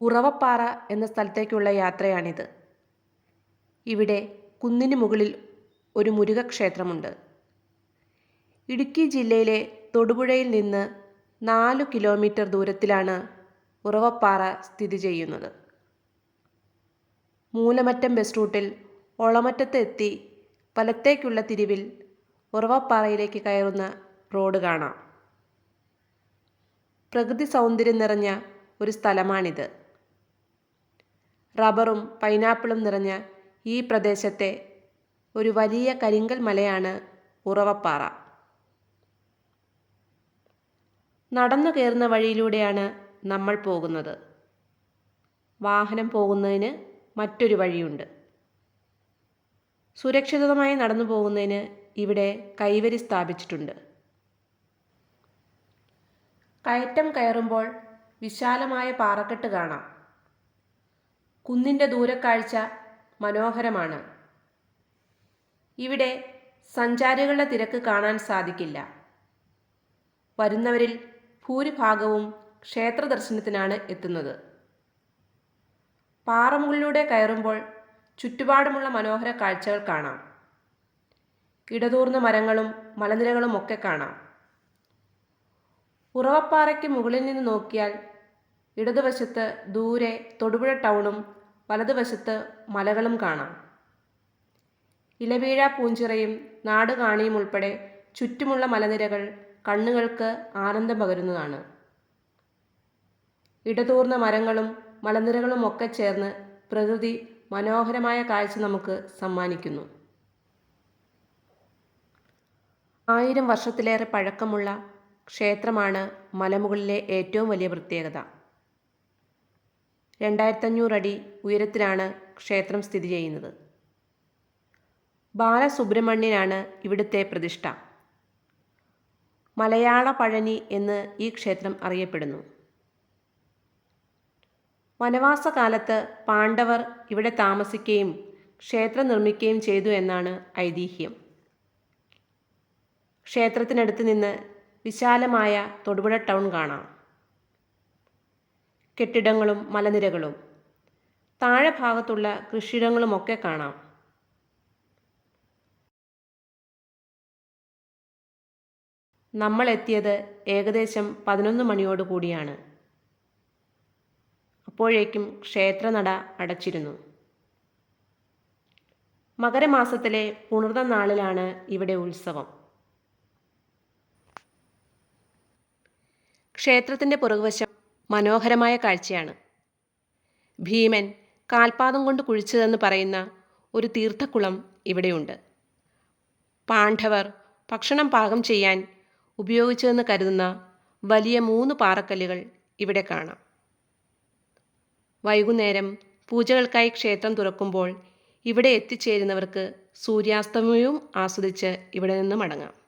ഉറവപ്പാറ എന്ന സ്ഥലത്തേക്കുള്ള യാത്രയാണിത്. ഇവിടെ കുന്നിന് മുകളിൽ ഒരു മുരുകക്ഷേത്രമുണ്ട്. ഇടുക്കി ജില്ലയിലെ തൊടുപുഴയിൽ നിന്ന് നാലു കിലോമീറ്റർ ദൂരത്തിലാണ് ഉറവപ്പാറ സ്ഥിതി ചെയ്യുന്നത്. മൂലമറ്റം ബസ് റൂട്ടിൽ ഒളമറ്റത്ത് എത്തി വലത്തേക്കുള്ള തിരിവിൽ ഉറവപ്പാറയിലേക്ക് കയറുന്ന റോഡ് കാണാം. പ്രകൃതി സൗന്ദര്യം നിറഞ്ഞ ഒരു സ്ഥലമാണിത്. റബ്ബറും പൈനാപ്പിളും നിറഞ്ഞ ഈ പ്രദേശത്തെ ഒരു വലിയ കരിങ്കൽ മലയാണ് ഉറവപ്പാറ. നടന്നു കയറുന്ന വഴിയിലൂടെയാണ് നമ്മൾ പോകുന്നത്. വാഹനം പോകുന്നതിന് മറ്റൊരു വഴിയുണ്ട്. സുരക്ഷിതമായി നടന്നു പോകുന്നതിന് ഇവിടെ കൈവരി സ്ഥാപിച്ചിട്ടുണ്ട്. കയറ്റം കയറുമ്പോൾ വിശാലമായ പാറക്കെട്ട് കാണാം. കുന്നിന്റെ ദൂരക്കാഴ്ച മനോഹരമാണ്. ഇവിടെ സഞ്ചാരികളുടെ തിരക്ക് കാണാൻ സാധിക്കില്ല. വരുന്നവരിൽ ഭൂരിഭാഗവും ക്ഷേത്ര ദർശനത്തിനാണ് എത്തുന്നത്. പാറമുകളിലൂടെ കയറുമ്പോൾ ചുറ്റുപാടുമുള്ള മനോഹര കാഴ്ചകൾ കാണാം. ഇടതൂർന്ന മരങ്ങളും മലനിരകളും ഒക്കെ കാണാം. ഉറവപ്പാറയ്ക്ക് മുകളിൽ നിന്ന് നോക്കിയാൽ ഇടതുവശത്ത് ദൂരെ തൊടുപുഴ ടൗണും വലതുവശത്ത് മലകളും കാണാം. ഇലവീഴ പൂഞ്ചിറയും നാടുകാണിയും ഉൾപ്പെടെ ചുറ്റുമുള്ള മലനിരകൾ കണ്ണുകൾക്ക് ആനന്ദം പകരുന്നതാണ്. ഇടതൂർന്ന മരങ്ങളും മലനിരകളും ഒക്കെ ചേർന്ന് പ്രകൃതി മനോഹരമായ കാഴ്ച നമുക്ക് സമ്മാനിക്കുന്നു. ആയിരം വർഷത്തിലേറെ പഴക്കമുള്ള ക്ഷേത്രമാണ് മലമുകളിലെ ഏറ്റവും വലിയ പ്രത്യേകത. രണ്ടായിരത്തഞ്ഞൂറ് അടി ഉയരത്തിലാണ് ക്ഷേത്രം സ്ഥിതി ചെയ്യുന്നത്. ബാലസുബ്രഹ്മണ്യനാണ് ഇവിടുത്തെ പ്രതിഷ്ഠ. മലയാള പഴനി എന്ന് ഈ ക്ഷേത്രം അറിയപ്പെടുന്നു. വനവാസകാലത്ത് പാണ്ഡവർ ഇവിടെ താമസിക്കുകയും ക്ഷേത്രം നിർമ്മിക്കുകയും ചെയ്തു എന്നാണ് ഐതിഹ്യം. ക്ഷേത്രത്തിനടുത്ത് നിന്ന് വിശാലമായ തൊടുപുഴ ടൗൺ കാണാം. കെട്ടിടങ്ങളും മലനിരകളും. താഴെ ഭാഗത്തുള്ള കൃഷിയിടങ്ങളുമൊക്കെ കാണാം. നമ്മൾ എത്തിയത് ഏകദേശം പതിനൊന്ന് മണിയോട് കൂടിയാണ്. അപ്പോഴേക്കും ക്ഷേത്രനട അടച്ചിരുന്നു. മകരമാസത്തിലെ പുണർന്ന നാളിലാണ് ഇവിടെ ഉത്സവം. ക്ഷേത്രത്തിന്റെ പുറകുവശം മനോഹരമായ കാഴ്ചയാണ്. ഭീമൻ കാൽപാദം കൊണ്ട് കുഴിച്ചതെന്ന് പറയുന്ന ഒരു തീർത്ഥക്കുളം ഇവിടെയുണ്ട്. പാണ്ഡവർ ഭക്ഷണം പാകം ചെയ്യാൻ ഉപയോഗിച്ചതെന്ന് കരുതുന്ന വലിയ മൂന്ന് പാറക്കല്ലുകൾ ഇവിടെ കാണാം. വൈകുന്നേരം പൂജകൾക്കായി ക്ഷേത്രം തുറക്കുമ്പോൾ ഇവിടെ എത്തിച്ചേരുന്നവർക്ക് സൂര്യാസ്തമയവും ആസ്വദിച്ച് ഇവിടെ നിന്ന് മടങ്ങാം.